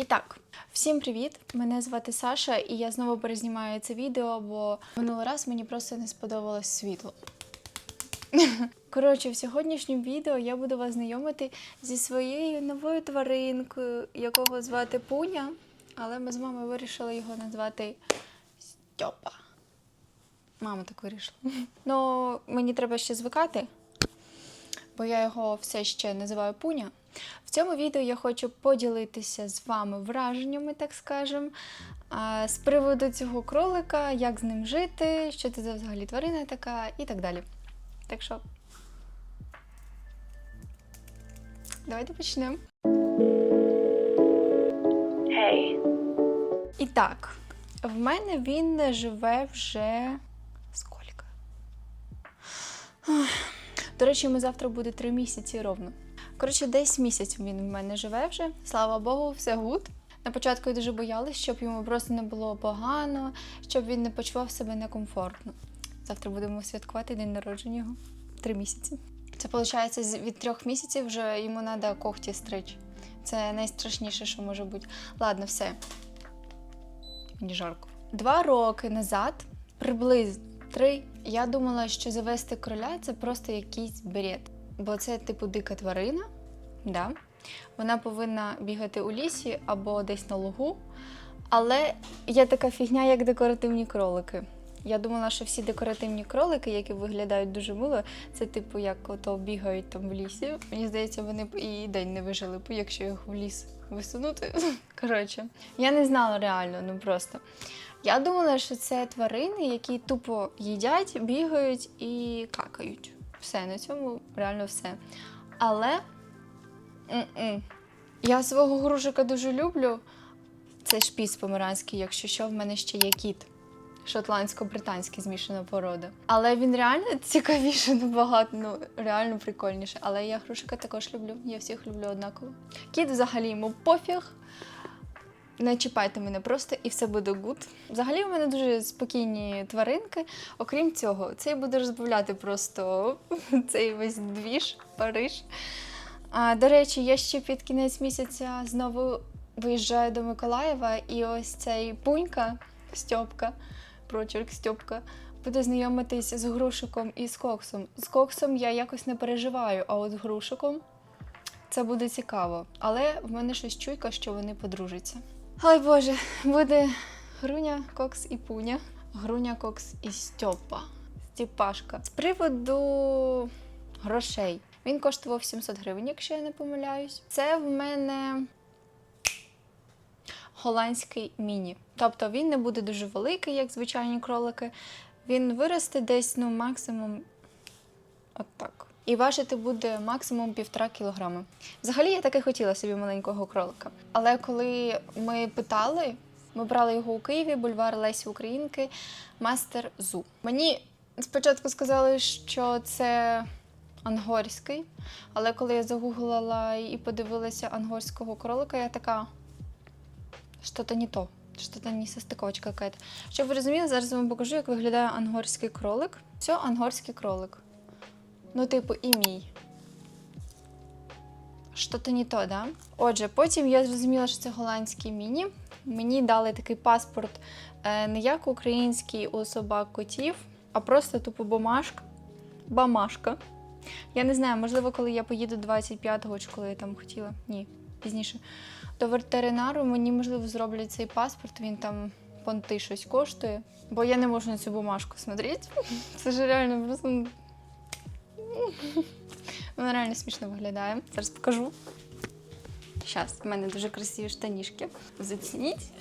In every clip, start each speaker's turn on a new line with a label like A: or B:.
A: І так, всім привіт! Мене звати Саша, і я знову перезнімаю це відео, бо минулий раз мені просто не сподобалось світло. Коротше, в сьогоднішньому відео я буду вас знайомити зі своєю новою тваринкою, якого звати Пуня, але ми з мамою вирішили його назвати Стьопа. Мама так вирішила. Ну, мені треба ще звикати, бо я його все ще називаю Пуня. В цьому відео я хочу поділитися з вами враженнями, так скажемо, з приводу цього кролика, як з ним жити, що це за взагалі тварина така і так далі. Так що. Давайте почнемо.
B: Hey.
A: І так, в мене він живе вже скільки? До речі, йому завтра буде три місяці ровно. Коротше, десь місяць він в мене живе вже. Слава Богу, все гуд. На початку я дуже боялась, щоб йому просто не було погано, щоб він не почував себе некомфортно. Завтра будемо святкувати день народження його. Три місяці. Це виходить, від трьох місяців вже йому треба когті стричь. Це найстрашніше, що може бути. Ладно, все. Мені жарко. Два роки назад, приблизно три, я думала, що завести кроля це просто якийсь бред. Бо це, типу, дика тварина. Да? Вона повинна бігати у лісі або десь на лугу. Але є така фігня, як декоративні кролики. Я думала, що всі декоративні кролики, які виглядають дуже мило, це типу як ото бігають там в лісі. Мені здається, вони б і день не вижили, якщо їх в ліс висунути. Коротше, я не знала реально, ну просто. Я думала, що це тварини, які тупо їдять, бігають і какають. Все, на цьому реально все. Але м-м. я свого грушика дуже люблю. Це шпіц померанський, якщо що, в мене ще є кіт. Шотландсько-британський змішана порода. Але він реально цікавіше набагато, ну реально прикольніше. Але я грушика також люблю. Я всіх люблю однаково. Кіт взагалі йому пофіг. Не чіпайте мене просто і все буде гуд. Взагалі, у мене дуже спокійні тваринки. Окрім цього, цей буде розбавляти просто цей весь двіж, Париж. А, до речі, я ще під кінець місяця знову виїжджаю до Миколаєва, і ось цей пунька Стьопка, прочерк Стьопка, буде знайомитись з грушиком і з коксом. З коксом я якось не переживаю, а от з грушиком це буде цікаво. Але в мене щось чуйка, що вони подружаться. Ой Боже, буде Груня, Кокс і Пуня. Груня, Кокс і Стьопа. Стіпашка. З приводу грошей. Він коштував 700 гривень, якщо я не помиляюсь. Це в мене голландський міні. Тобто він не буде дуже великий, як звичайні кролики. Він виросте десь, ну, максимум отак. І важити буде максимум півтора кілограми. Взагалі я таки хотіла собі маленького кролика. Але коли ми питали, ми брали його у Києві, бульвар Лесі Українки, мастер Зу. Мені спочатку сказали, що це ангорський, але коли я загуглила і подивилася ангорського кролика, я така. Що-то не то. Що-то не состиковочка какая-то. Щоб ви розуміли, зараз вам покажу, як виглядає ангорський кролик. Все, ангорський кролик. Ну, типу, і мій. Що-то не то, да? Отже, потім я зрозуміла, що це голландський міні. Мені дали такий паспорт е, не як український у собак котів, а просто тупо бумажка. Бамашка. Я не знаю, можливо, коли я поїду 25-го, чи коли я там хотіла. Ні, пізніше. До ветеринару мені, можливо, зроблять цей паспорт, він там понти щось коштує. Бо я не можу на цю бумажку смотрети. Це ж реально просто. Вона реально смішно виглядає. Зараз покажу. Зараз, в мене дуже красиві штанішки. Зацініть.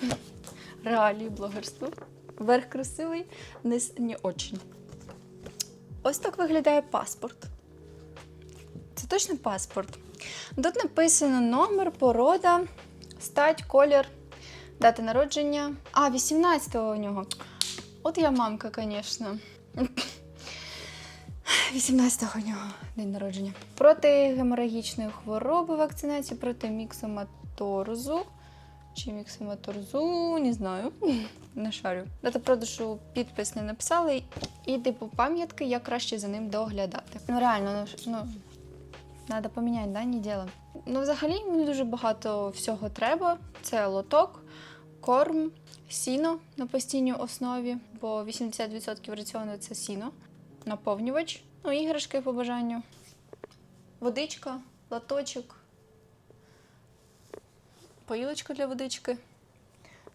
A: Реалії блогерства. Верх красивий, низ не очень. Ось так виглядає паспорт. Це точно паспорт. Тут написано номер, порода, стать, колір, дата народження. А, 18-го у нього. От я мамка, звісно. 18-го у нього день народження. Проти геморагічної хвороби вакцинації, проти міксоматорзу. Чи міксоматорзу, не знаю. Не шарю. Дата продажу підпис не написали. І, типу, пам'ятки, як краще за ним доглядати. Ну, реально, ну, ну Треба поміняти, да, не діло. Ну, взагалі, мені дуже багато всього треба. Це лоток, корм, сіно на постійній основі, бо 80% раціону це сіно, наповнювач, ну, іграшки по бажанню, водичка, лоточок, поїлочка для водички.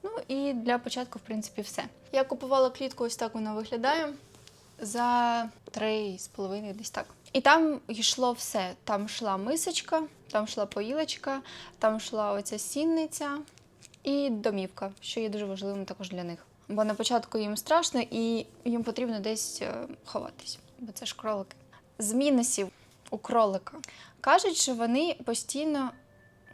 A: Ну і для початку, в принципі, все. Я купувала клітку, ось так вона виглядає. За три з половиною десь так. І там йшло все. Там йшла мисочка, там йшла поїлочка, там йшла оця сінниця і домівка, що є дуже важливим також для них. Бо на початку їм страшно і їм потрібно десь е, ховатись, бо це ж кролики. З мінусів у кролика кажуть, що вони постійно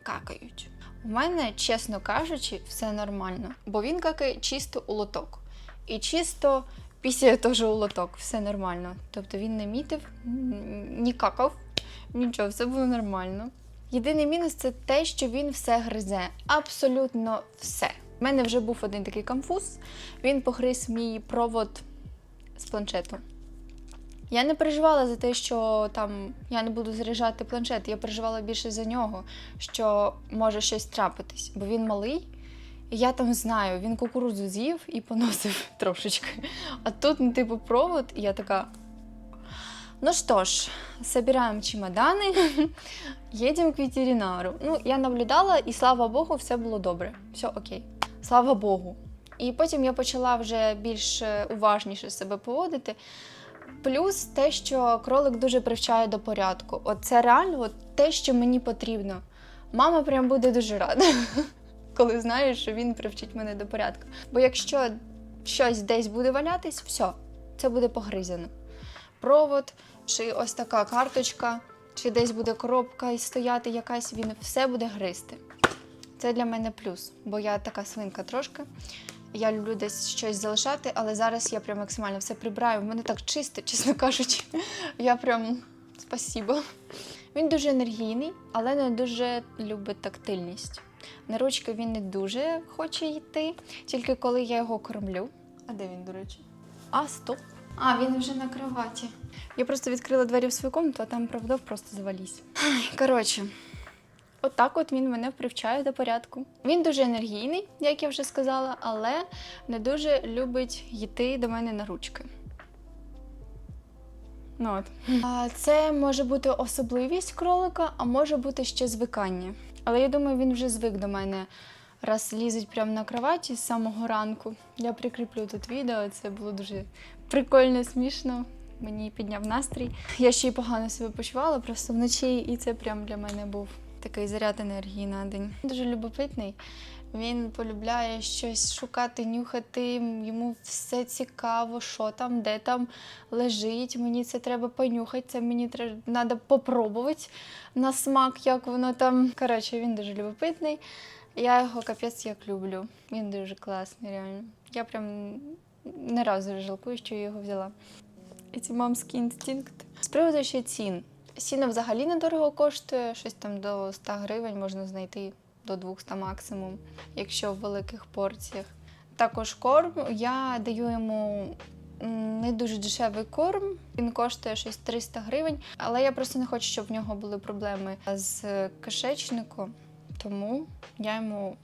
A: какають. У мене, чесно кажучи, все нормально, бо він какає чисто у лоток. І чисто після теж у лоток, все нормально. Тобто він не мітив, ні какав, нічого, все було нормально. Єдиний мінус це те, що він все гризе. Абсолютно все. У мене вже був один такий конфуз. Він погриз мій провод з планшету. Я не переживала за те, що там я не буду заряджати планшет. Я переживала більше за нього, що може щось трапитись, бо він малий. І я там знаю, він кукурудзу з'їв і поносив трошечки. А тут, ну, типу, провод, і я така. Ну что ж, собираем чемоданы, едем к ветеринару. Ну, я наблюдала, і слава Богу, все було добре. Все окей. Слава Богу. І потім я почала вже більш е, уважніше себе поводити. Плюс те, що кролик дуже привчає до порядку. От це реально от те, що мені потрібно. Мама прям буде дуже рада, коли знає, що він привчить мене до порядку. Бо якщо щось десь буде валятись, все, це буде погризено. Провод, чи ось така карточка, чи десь буде коробка і стояти якась, він все буде гризти. Це для мене плюс, бо я така свинка трошки. Я люблю десь щось залишати, але зараз я прям максимально все прибираю. В мене так чисто, чесно кажучи. Я прям спасибо. Він дуже енергійний, але не дуже любить тактильність. На ручки він не дуже хоче йти, тільки коли я його кормлю. А де він, до речі? А, стоп. А, він вже на кроваті. Я просто відкрила двері в свою комнату, а там правда просто завались. Коротше, Отак от він мене привчає до порядку. Він дуже енергійний, як я вже сказала, але не дуже любить йти до мене на ручки. Ну от. Це може бути особливість кролика, а може бути ще звикання. Але я думаю, він вже звик до мене. Раз лізуть прямо на кроваті з самого ранку. Я прикріплю тут відео, це було дуже прикольно, смішно. Мені підняв настрій. Я ще й погано себе почувала просто вночі, і це прям для мене був такий заряд енергії на день. Дуже любопитний. Він полюбляє щось шукати, нюхати. Йому все цікаво, що там, де там лежить. Мені це треба понюхати, це мені треба попробувати на смак, як воно там. Коротше, він дуже любопитний. Я його капець як люблю. Він дуже класний, реально. Я прям не разу жалкую, що я його взяла. І ці мамські інстинкти. З приводу ще цін. Сіно взагалі недорого коштує, щось там до 100 гривень можна знайти до 200 максимум, якщо в великих порціях. Також корм я даю йому не дуже дешевий корм. Він коштує щось 300 гривень, але я просто не хочу, щоб в нього були проблеми з кишечником, тому я йому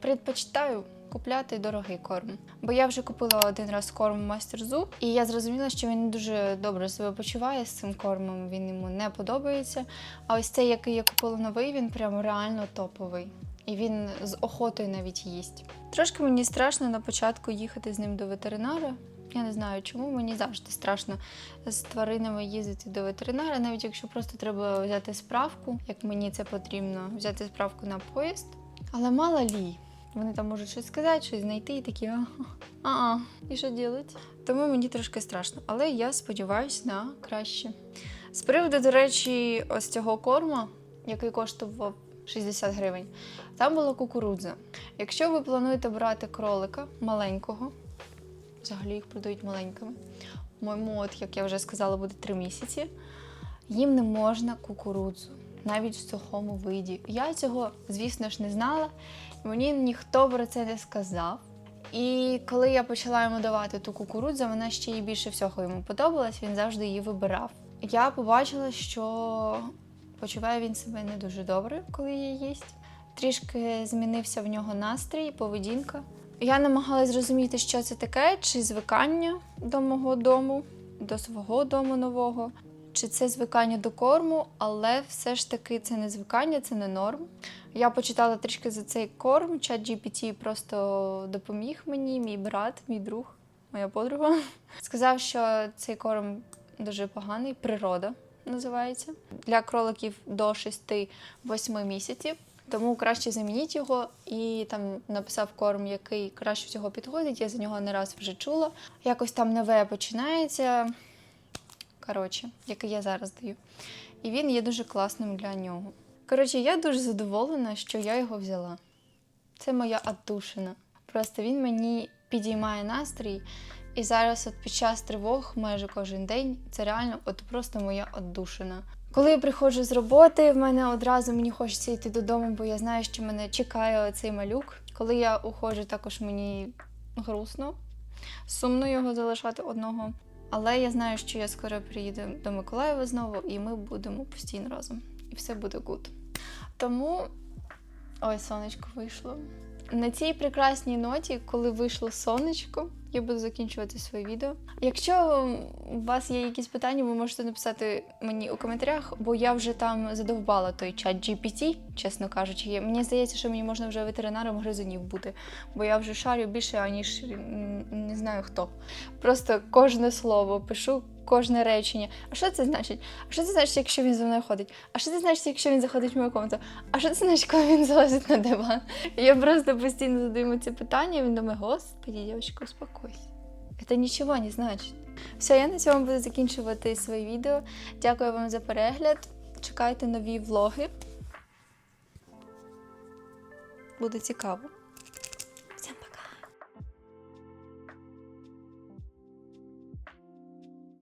A: предпочитаю купляти дорогий корм. Бо я вже купила один раз корм Мастер Зу, і я зрозуміла, що він дуже добре себе почуває з цим кормом, він йому не подобається. А ось цей, який я купила новий, він прям реально топовий. І він з охотою навіть їсть. Трошки мені страшно на початку їхати з ним до ветеринара. Я не знаю, чому мені завжди страшно з тваринами їздити до ветеринара, навіть якщо просто треба взяти справку, як мені це потрібно, взяти справку на поїзд. Але мало лі. Вони там можуть щось сказати, щось знайти і такі а і що робити? Тому мені трошки страшно, але я сподіваюся на краще. З приводу, до речі, ось цього корма, який коштував 60 гривень, там була кукурудза. Якщо ви плануєте брати кролика маленького, взагалі їх продають маленькими. Моєму, от, як я вже сказала, буде 3 місяці. Їм не можна кукурудзу, навіть в сухому виді. Я цього, звісно ж, не знала. Мені ніхто про це не сказав. І коли я почала йому давати ту кукурудзу, вона ще й більше всього йому подобалась, він завжди її вибирав. Я побачила, що почуває він себе не дуже добре, коли її їсть. Трішки змінився в нього настрій, поведінка. Я намагалась зрозуміти, що це таке, чи звикання до мого дому, до свого дому нового, чи це звикання до корму, але все ж таки це не звикання, це не норм. Я почитала трішки за цей корм. Чат GPT просто допоміг мені, мій брат, мій друг, моя подруга. Сказав, що цей корм дуже поганий, природа називається. Для кроликів до 6-8 місяців. Тому краще замініть його і там написав корм, який краще всього підходить. Я за нього не раз вже чула. Якось там нове починається. Коротше, який я зараз даю. І він є дуже класним для нього. Коротше, я дуже задоволена, що я його взяла. Це моя отдушина. Просто він мені підіймає настрій. І зараз, от під час тривог, майже кожен день, це реально от просто моя отдушина. Коли я приходжу з роботи, в мене одразу мені хочеться йти додому, бо я знаю, що мене чекає цей малюк. Коли я уходжу, також мені грустно, сумно його залишати одного. Але я знаю, що я скоро приїду до Миколаєва знову, і ми будемо постійно разом. І все буде гуд. Тому ой, сонечко вийшло. На цій прекрасній ноті, коли вийшло сонечко, я буду закінчувати своє відео. Якщо у вас є якісь питання, ви можете написати мені у коментарях, бо я вже там задовбала той чат GPT, чесно кажучи. Мені здається, що мені можна вже ветеринаром гризунів бути, бо я вже шарю більше, аніж не знаю хто. Просто кожне слово пишу. Кожне речення. А що це значить? А що це значить, якщо він за мною ходить? А що це значить, якщо він заходить в мою комнату? А що це значить, коли він залазить на диван? Я просто постійно задаю ці питання, він думає, господи, дівчинка, успокойся. Це нічого не значить. Все, я на цьому буду закінчувати своє відео. Дякую вам за перегляд. Чекайте нові влоги. Буде цікаво.